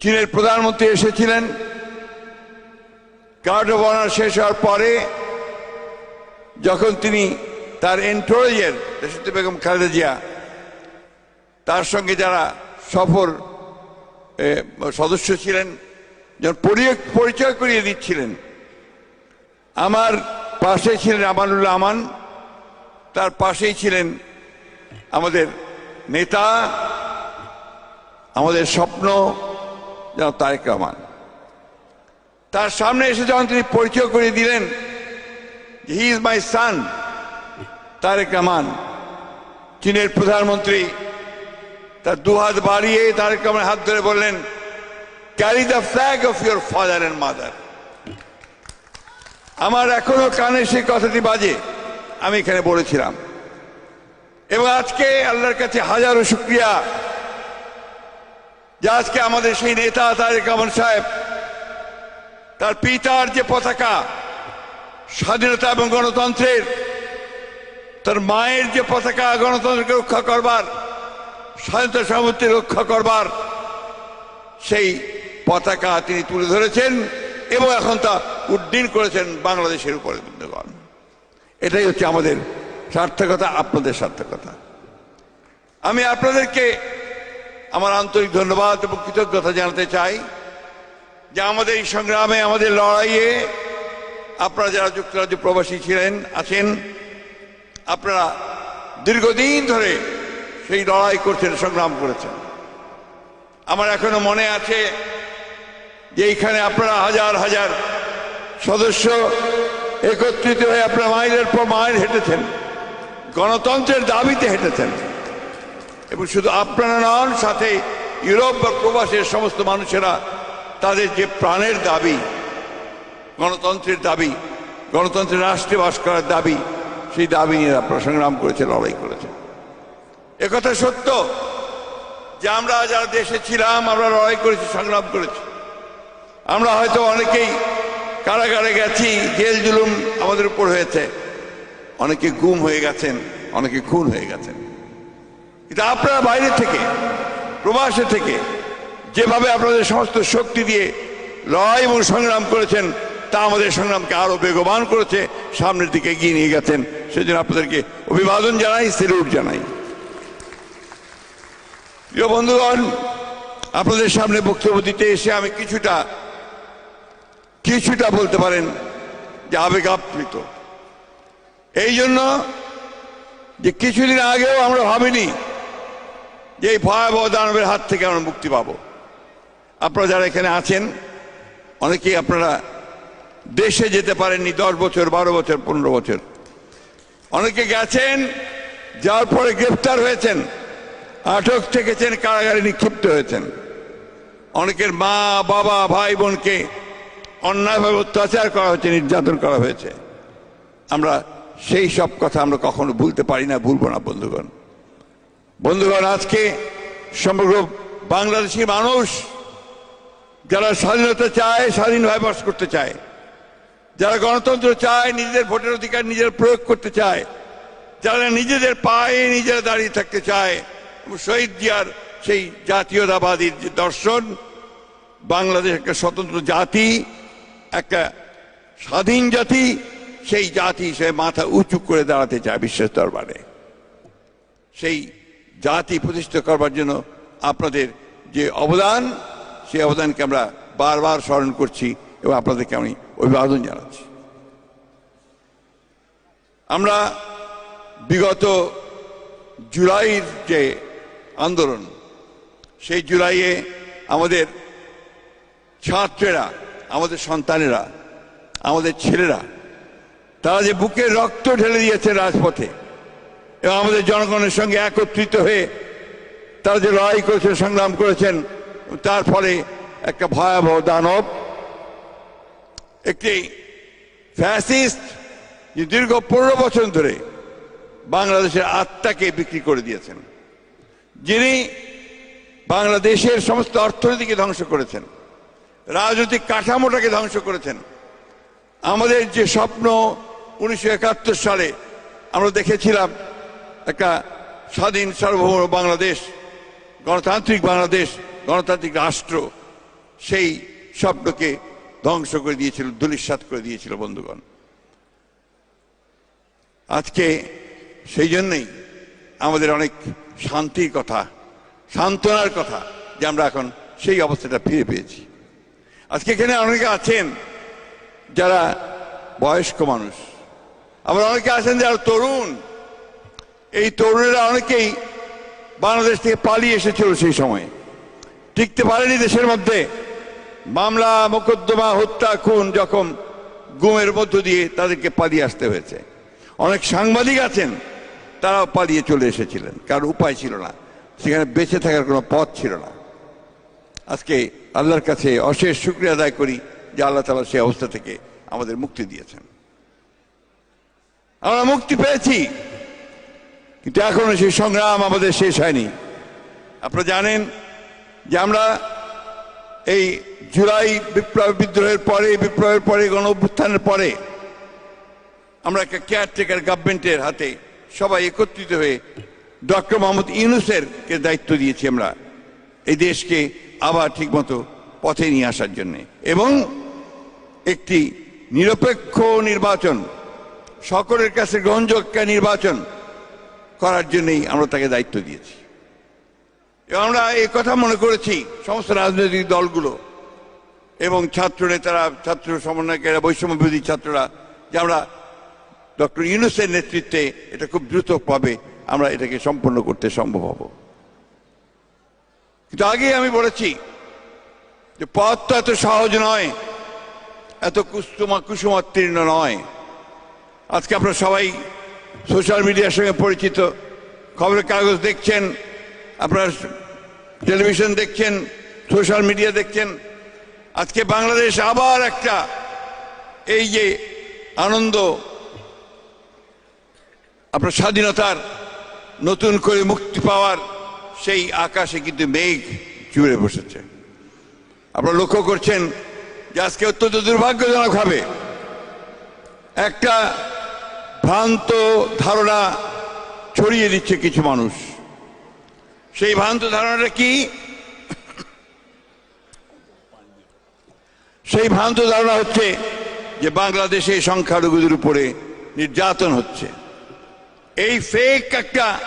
চীনের প্রধানমন্ত্রী এসেছিলেন। গার্ড অব অনার শেষ হওয়ার পরে যখন তিনি তার এন্টোরয়ের দেশত্রী বেগম খালেদা জিয়া, তার সঙ্গে যারা সফর সদস্য ছিলেন, যখন পরি- পরিচয় করিয়ে দিচ্ছিলেন, আমার পাশে ছিলেন আমানুল্লাহ আমান, তার পাশেই ছিলেন আমাদের নেতা, আমাদের স্বপ্ন যেন তারেক রহমান। তার সামনে এসে যখন তিনি পরিচয় করিয়ে দিলেন he is my son Tarique Rahman, চীনের প্রধানমন্ত্রী, তার দুহাত বাড়িয়ে তারেক রহমানের হাত ধরে বললেন carry the flag of your father and mother আমার এখনও কানে সেই কথাটি বাজে, আমি এখানে বলেছিলাম। এবং আজকে আল্লাহর কাছে হাজারো শুক্রিয়া। যে আজকে আমাদের সেই নেতা তারেক রহমান সাহেব, তার পিতার যে পতাকা, স্বাধীনতা এবং গণতন্ত্রের, তার মায়ের যে পতাকা গণতন্ত্রকে রক্ষা করবার, স্বাধীনতা সামর্থ্য রক্ষা করবার, সেই পতাকা তিনি তুলে ধরেছেন এবং এখন তা উড্ডীন করেছেন বাংলাদেশের উপরে, বন্ধুগণ। এটাই হচ্ছে আমাদের সার্থকতা, আপনাদের সার্থকতা। আমি আপনাদেরকে আমার আন্তরিক ধন্যবাদ এবং কৃতজ্ঞতা জানাতে চাই যে আমাদের এই সংগ্রামে, আমাদের লড়াইয়ে আপনারা যারা যুক্তরাজ্য প্রবাসী ছিলেন, আছেন, আপনারা দীর্ঘদিন ধরে সেই লড়াই করছেন, সংগ্রাম করেছেন। আমার এখনও মনে আছে যে এইখানে আপনারা হাজার হাজার সদস্য একত্রিত হয়ে আপনারা মাইলের পর মাইল হেঁটেছেন। গণতন্ত্রের দাবিতে হেঁটেছেন। এবং শুধু আপনারা নন, সাথে ইউরোপ বা প্রবাসের সমস্ত মানুষেরা তাদের যে প্রাণের দাবি, গণতন্ত্রের দাবি, গণতন্ত্রের রাষ্ট্রে বাস করার দাবি, সেই দাবি নিয়ে আপনারা সংগ্রাম করেছে, লড়াই করেছে। একথা সত্য যে আমরা যারা দেশে ছিলাম, আমরা লড়াই করেছি, সংগ্রাম করেছি। আমরা হয়তো অনেকেই কারাগারে গেছি, জেল জুলুম আমাদের উপর হয়েছে। অনেকে গুম হয়ে গেছেন, অনেকে খুন হয়ে গেছেন। কিন্তু আপনারা বাইরে থেকে, প্রবাসে থেকে যেভাবে আপনাদের সমস্ত শক্তি দিয়ে লড়াই এবং সংগ্রাম করেছেন, তা আমাদের সংগ্রামকে আরও বেগবান করেছে, সামনের দিকে এগিয়ে নিয়ে গেছেন। সেজন্য আপনাদেরকে অভিবাদন জানাই, সেলুট জানাই। প্রিয় বন্ধুগণ, আপনাদের সামনে বক্তব্য দিতে এসে আমি কিছুটা কিছুটা বলতে পারেন যে আবেগ আপ্লুত এই জন্য যে কিছুদিন আগেও আমরা ভাবিনি যে এই ভয়াবহ দানবের হাত থেকে আমরা মুক্তি পাবো। আপনারা যারা এখানে আছেন, অনেকেই আপনারা দেশে যেতে পারেননি দশ বছর, বারো বছর, পনেরো বছর। অনেকে গেছেন, যাওয়ার পরে গ্রেফতার হয়েছেন, আটক থেকেছেন, কারাগারে নিক্ষিপ্ত হয়েছেন। অনেকের মা, বাবা, ভাই, বোনকে অন্যায়ভাবে অত্যাচার করা হয়েছে, নির্যাতন করা হয়েছে। আমরা সেই সব কথা আমরা কখনো ভুলতে পারি না, ভুলবো না, বন্ধুগণ। বন্ধুগণ, আজকে সমগ্র বাংলাদেশি মানুষ যারা স্বাধীনতা চায় স্বাধীনভাবে বাস করতে চায়, যারা গণতন্ত্র চায়, নিজেদের ভোটের অধিকার নিজের প্রয়োগ করতে চায়, যারা নিজেদের পায়ে নিজেরা দাঁড়িয়ে থাকতে চায় শহীদ জিয়ার সেই জাতীয়তাবাদীর যে দর্শন, বাংলাদেশ একটা স্বতন্ত্র জাতি, একটা স্বাধীন জাতি, সেই জাতি সে মাথা উঁচু করে দাঁড়াতে চায় বিশ্বের দরবারে। সেই জাতি প্রতিষ্ঠা করবার জন্য আপনাদের যে অবদান, সেই অবদানকে আমরা বারবার স্মরণ করছি এবং আপনাদেরকে আমি অভিবাদন জানাচ্ছি। আমরা বিগত জুলাইয়ের যে আন্দোলন, সেই জুলাইয়ে আমাদের ছাত্রেরা, আমাদের সন্তানেরা, আমাদের ছেলেরা, তারা যে বুকের রক্ত ঢেলে দিয়েছে রাজপথে এবং আমাদের জনগণের সঙ্গে একত্রিত হয়ে তারা যে লড়াই করেছেন, সংগ্রাম করেছেন, তার ফলে একটা ভয়াবহ দানব, একটি ফ্যাসিস্ট যে দীর্ঘ পনেরো বছর ধরে বাংলাদেশের আত্মাকে বিক্রি করে দিয়েছেন, যিনি বাংলাদেশের সমস্ত অর্থনীতিকে ধ্বংস করেছেন, রাজনৈতিক কাঠামোটাকে ধ্বংস করেছেন। আমাদের যে স্বপ্ন উনিশশো একাত্তর সালে আমরা দেখেছিলাম একটা স্বাধীন সার্বভৌম বাংলাদেশ, গণতান্ত্রিক বাংলাদেশ, গণতান্ত্রিক রাষ্ট্র, সেই স্বপ্নকে ধ্বংস করে দিয়েছিল দুলিশ্বাত করে দিয়েছিল বন্ধুগণ। আজকে সেই জন্যই আমাদের অনেক শান্তির কথা, সান্ত্বনার কথা যে আমরা এখন সেই অবস্থাটা ফিরে পেয়েছি। আজকে এখানে অনেকে আছেন যারা বয়স্ক মানুষ, আবার অনেকে আছেন যারা তরুণ এই তরুণেরা অনেকেই বাংলাদেশ থেকে পালিয়ে এসেছিল সেই সময়। টিকতে পারেনি দেশের মধ্যে। মামলা, মোকদ্দমা, হত্যা, খুন যখন গুমের মধ্য দিয়ে তাদেরকে পালিয়ে আসতে হয়েছে। অনেক সাংবাদিক আছেন, তারাও পালিয়ে চলে এসেছিলেন। কারণ উপায় ছিল না। সেখানে বেঁচে থাকার কোনো পথ ছিল না। আজকে আল্লাহর কাছে অশেষ শুক্রিয়া আদায় করি যে আল্লাহ তালা সেই অবস্থা থেকে আমাদের মুক্তি দিয়েছেন। আমরা মুক্তি পেয়েছি। কিন্তু এখনও সেই সংগ্রাম আমাদের শেষ হয়নি। আপনারা জানেন যে আমরা এই জুলাই বিপ্লব বিদ্রোহের পরে বিপ্লবের পরে, গণ অভ্যুত্থানের পরে আমরা একটা কেয়ারটেকার গভর্নমেন্টের হাতে সবাই একত্রিত হয়ে ডক্টর মোহাম্মদ ইউনুসের কে দায়িত্ব দিয়েছি আমরা এই দেশকে আবার ঠিকমতো পথে নিয়ে আসার জন্য। এবং একটি নিরপেক্ষ নির্বাচন, সকলের কাছে গ্রহণযোগ্য নির্বাচন করার জন্যই আমরা তাকে দায়িত্ব দিয়েছি। এবং আমরা এই কথা মনে করেছি সমস্ত রাজনৈতিক দলগুলো এবং ছাত্র নেতারা, ছাত্র সমন্বয়কেরা বৈষম্যবিরোধী ছাত্ররা, যে আমরা ডক্টর ইউনুসের নেতৃত্বে এটা খুব দ্রুতভাবে আমরা এটাকে সম্পন্ন করতে সম্ভব হব। কিন্তু আগে আমি বলেছি যে পথ তো এত সহজ নয়, এত কুসুমা কুসুমাত্তীর্ণ নয়। আজকে আপনারা সবাই সোশ্যাল মিডিয়ার সঙ্গে পরিচিত। খবরের কাগজ দেখছেন, আপনার টেলিভিশন দেখছেন, সোশ্যাল মিডিয়া দেখছেন। আজকে বাংলাদেশ আবার একটা এই যে আনন্দ, আপনার স্বাধীনতার নতুন করে মুক্তি পাওয়ার সেই আকাশে কিন্তু মেঘ চুড়ে বসেছে। আপনারা লক্ষ্য করছেন যে আজকে অত্যন্ত দুর্ভাগ্যজনক হবে একটা ভ্রান্ত ধারণা ছড়িয়ে দিচ্ছে কিছু মানুষ। সেই ভ্রান্ত ধারণাটা কি? সেই ভ্রান্ত ধারণা হচ্ছে যে বাংলাদেশে সংখ্যালঘুদের উপরে নির্যাতন হচ্ছে। এই ফেক একটা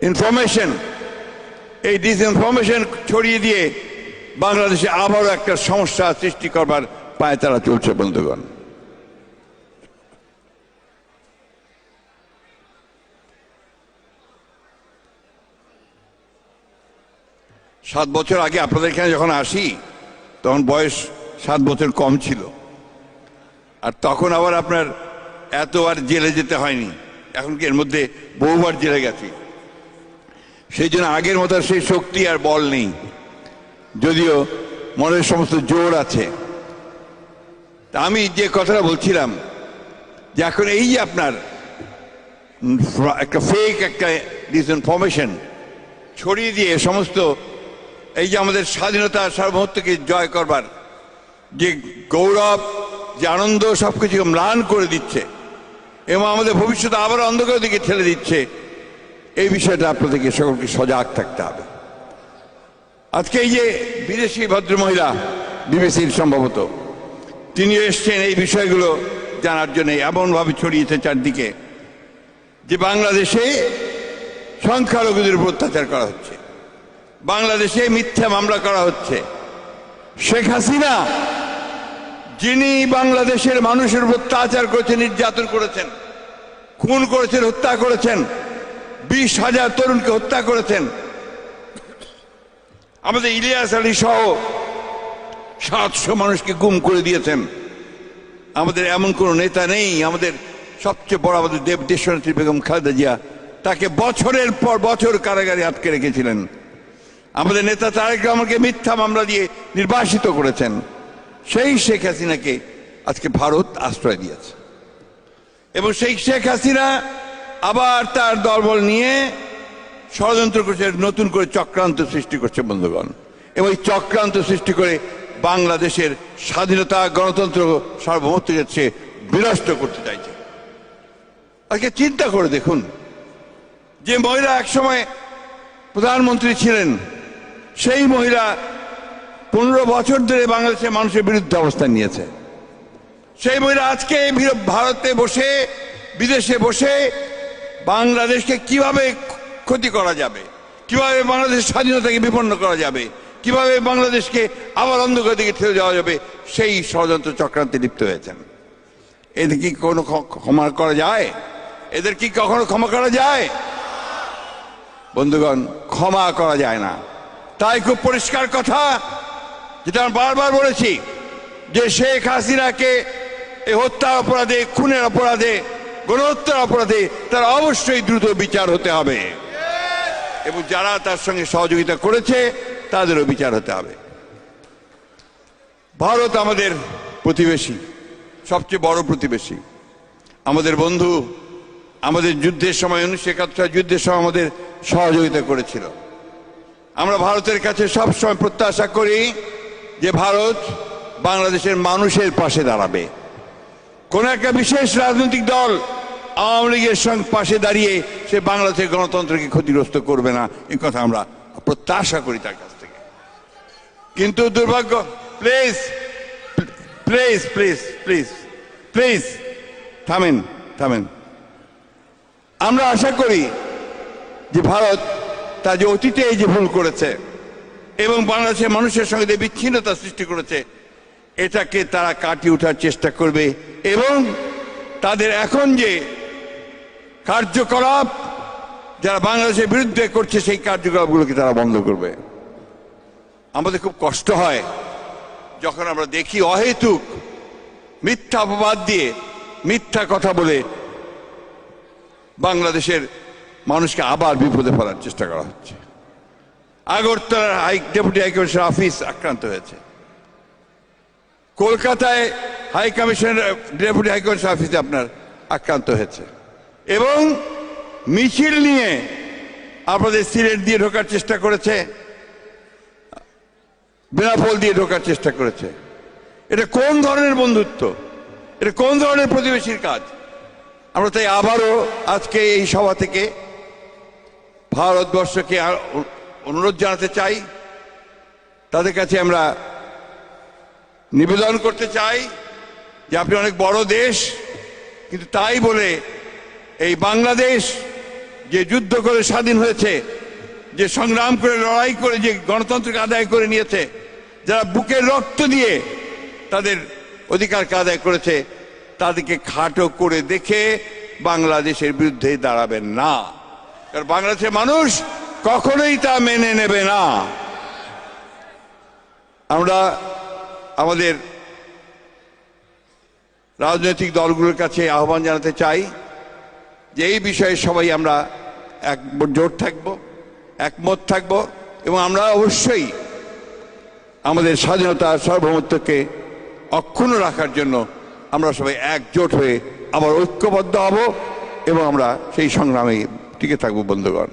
ইনফরমেশন এই ডিসইনফরমেশন ছড়িয়ে দিয়ে বাংলাদেশে আবারও একটা সমস্যা সৃষ্টি করবার পায়ে তারা চলছে বন্ধুগণ। সাত বছর আগে আপনাদের এখানে যখন আসি, তখন বয়স সাত বছর কম ছিল। আর তখন আবার আপনার এতবার জেলে যেতে হয়নি। এখন এর মধ্যে বহুবার জেলে গেছি। সেই জন্য আগের মতো সেই শক্তি আর বল নেই। যদিও মনের সমস্ত জোর আছে। আমি যে কথাটা বলছিলাম, যে এখন এই যে আপনার একটা ফেক একটা ডিসইনফরমেশন ছড়িয়ে দিয়ে সমস্ত এই যে আমাদের স্বাধীনতা সার্বভৌমত্বকে জয় করবার যে গৌরব, যে আনন্দ সবকিছু ম্লান করে দিচ্ছে এবং আমাদের ভবিষ্যতে আবার অন্ধকার দিকে ঠেলে দিচ্ছে, এই বিষয়টা আপনাদেরকে সকলকে সজাগ থাকতে হবে। আজকে এই যে বিদেশি ভদ্রমহিলা বিবিসির সম্ভবত তিনি এসছেন এই বিষয়গুলো জানার জন্য এমনভাবে ছড়িয়েছে চারদিকে, যে বাংলাদেশে সংখ্যালঘুদের উপর অত্যাচার করা হচ্ছে। বাংলাদেশে মিথ্যা মামলা করা হচ্ছে। শেখ হাসিনা, যিনি বাংলাদেশের মানুষের অত্যাচার করেছেন, নির্যাতন করেছেন, খুন করেছেন, হত্যা করেছেন, বিশ হাজার তরুণকে হত্যা করেছেন, আমাদের ইলিয়াস আলী সহ সাতশো মানুষকে গুম করে দিয়েছেন। আমাদের এমন কোনো নেতা নেই, আমাদের সবচেয়ে বড় আমাদের দেব দেশনেত্রী বেগম খালেদা জিয়া, তাকে বছরের পর বছর কারাগারে আটকে রেখেছিলেন। আমাদের নেতা তারেক রহমানকে মিথ্যা মামলা দিয়ে নির্বাসিত করেছেন। সেই শেখ হাসিনাকে আজকে ভারত আশ্রয় দিয়েছে। এবং সেই শেখ হাসিনা আবার তার দলবল নিয়ে ষড়যন্ত্র করছে, নতুন করে চক্রান্ত সৃষ্টি করছে বন্ধুগণ। এবং এই চক্রান্ত সৃষ্টি করে বাংলাদেশের স্বাধীনতা, গণতন্ত্র সার্বভৌমত্বকে সে বিনষ্ট করতে চাইছে। আজকে চিন্তা করে দেখুন, যে মহিলা একসময় প্রধানমন্ত্রী ছিলেন সেই মহিলা পনেরো বছর ধরে বাংলাদেশের মানুষের বিরুদ্ধে অবস্থান নিয়েছে। সেই মহিলা আজকে ভারতে বসে, বিদেশে বসে বাংলাদেশকে কীভাবে ক্ষতি করা যাবে, কীভাবে বাংলাদেশের স্বাধীনতাকে বিপন্ন করা যাবে, কীভাবে বাংলাদেশকে আবার অন্ধকার দিকে ঠেলে যাওয়া যাবে, সেই ষড়যন্ত্র চক্রান্তে লিপ্ত হয়েছেন। এদের কি কোনো ক্ষমা করা যায়? এদের কি কখনো ক্ষমা করা যায়? বন্ধুগণ, ক্ষমা করা যায় না। তাই খুব পরিষ্কার কথা যেটা আমি বারবার বলেছি, যে শেখ হাসিনাকে এই হত্যার অপরাধে, খুনের অপরাধে, গণহত্যার অপরাধে তার অবশ্যই দ্রুত বিচার হতে হবে। এবং যারা তার সঙ্গে সহযোগিতা করেছে, তাদেরও বিচার হতে হবে। ভারত আমাদের প্রতিবেশী, সবচেয়ে বড় প্রতিবেশী। আমাদের বন্ধু, আমাদের যুদ্ধের সময়, উনিশশো একাত্তর যুদ্ধের সময় আমাদের সহযোগিতা করেছিল। আমরা ভারতের কাছে সবসময় প্রত্যাশা করি যে ভারত বাংলাদেশের মানুষের পাশে দাঁড়াবে। কোন একটা বিশেষ রাজনৈতিক দল আওয়ামী লীগের সঙ্গে পাশে দাঁড়িয়ে সে বাংলাদেশের গণতন্ত্রকে ক্ষতিগ্রস্ত করবে না এই কথা আমরা প্রত্যাশা করি তার কাছ থেকে। কিন্তু দুর্ভাগ্য, please please please please please, থামেন থামেন। আমরা আশা করি যে ভারত তা যে অতীতে এই যে ভুল করেছে এবং বাংলাদেশের মানুষের সঙ্গে বিচ্ছিন্নতা সৃষ্টি করেছে, এটাকে তারা কাটিয়ে ওঠার চেষ্টা করবে এবং তাদের এখন যে কার্যকলাপ যারা বাংলাদেশের বিরুদ্ধে করছে, সেই কার্যকলাপগুলোকে তারা বন্ধ করবে। আমাদের খুব কষ্ট হয় যখন আমরা দেখি অহেতুক মিথ্যা অপবাদ দিয়ে মিথ্যা কথা বলে বাংলাদেশের মানুষকে আবার বিপদে ফেলার চেষ্টা করা হচ্ছে। আগরতলার হাই ডেপুটি হাইকমিশনার অফিস আক্রান্ত হয়েছে। কলকাতায় হাই কমিশনার, ডেপুটি হাইকমিশনার অফিসে আপনার আক্রান্ত হয়েছে। এবং মিছিল নিয়ে আপনাদের সিলেট দিয়ে ঢোকার চেষ্টা করেছে, বেনাপোল দিয়ে ঢোকার চেষ্টা করেছে। এটা কোন ধরনের বন্ধুত্ব? এটা কোন ধরনের প্রতিবেশীর কাজ? আমরা তাই আবারও আজকে এই সভা থেকে ভারতবর্ষকে অনুরোধ জানাতে চাই। তাদের কাছে আমরা নিবেদন করতে চাই যে আপনি অনেক বড় দেশ, কিন্তু তাই বলে এই বাংলাদেশ যে যুদ্ধ করে স্বাধীন হয়েছে, যে সংগ্রাম করে, লড়াই করে, যে গণতন্ত্রকে আদায় করে নিয়েছে, যারা বুকে রক্ত দিয়ে তাদের অধিকারকে আদায় করেছে, তাদেরকে খাটো করে দেখে বাংলাদেশের বিরুদ্ধে দাঁড়াবেন না। কারণ বাংলাদেশের মানুষ কখনোই তা মেনে নেবে না। আমরা আমাদের রাজনৈতিক দলগুলোর কাছে আহ্বান জানাতে চাই যে এই বিষয়ে সবাই আমরা এক জোট থাকব, একমত থাকব এবং আমরা অবশ্যই আমাদের স্বাধীনতা সার্বভৌমত্বকে অক্ষুণ্ণ রাখার জন্য আমরা সবাই একজোট হয়ে আবার ঐক্যবদ্ধ হব এবং আমরা সেই সংগ্রামে টিকে থাকব বন্ধুগণ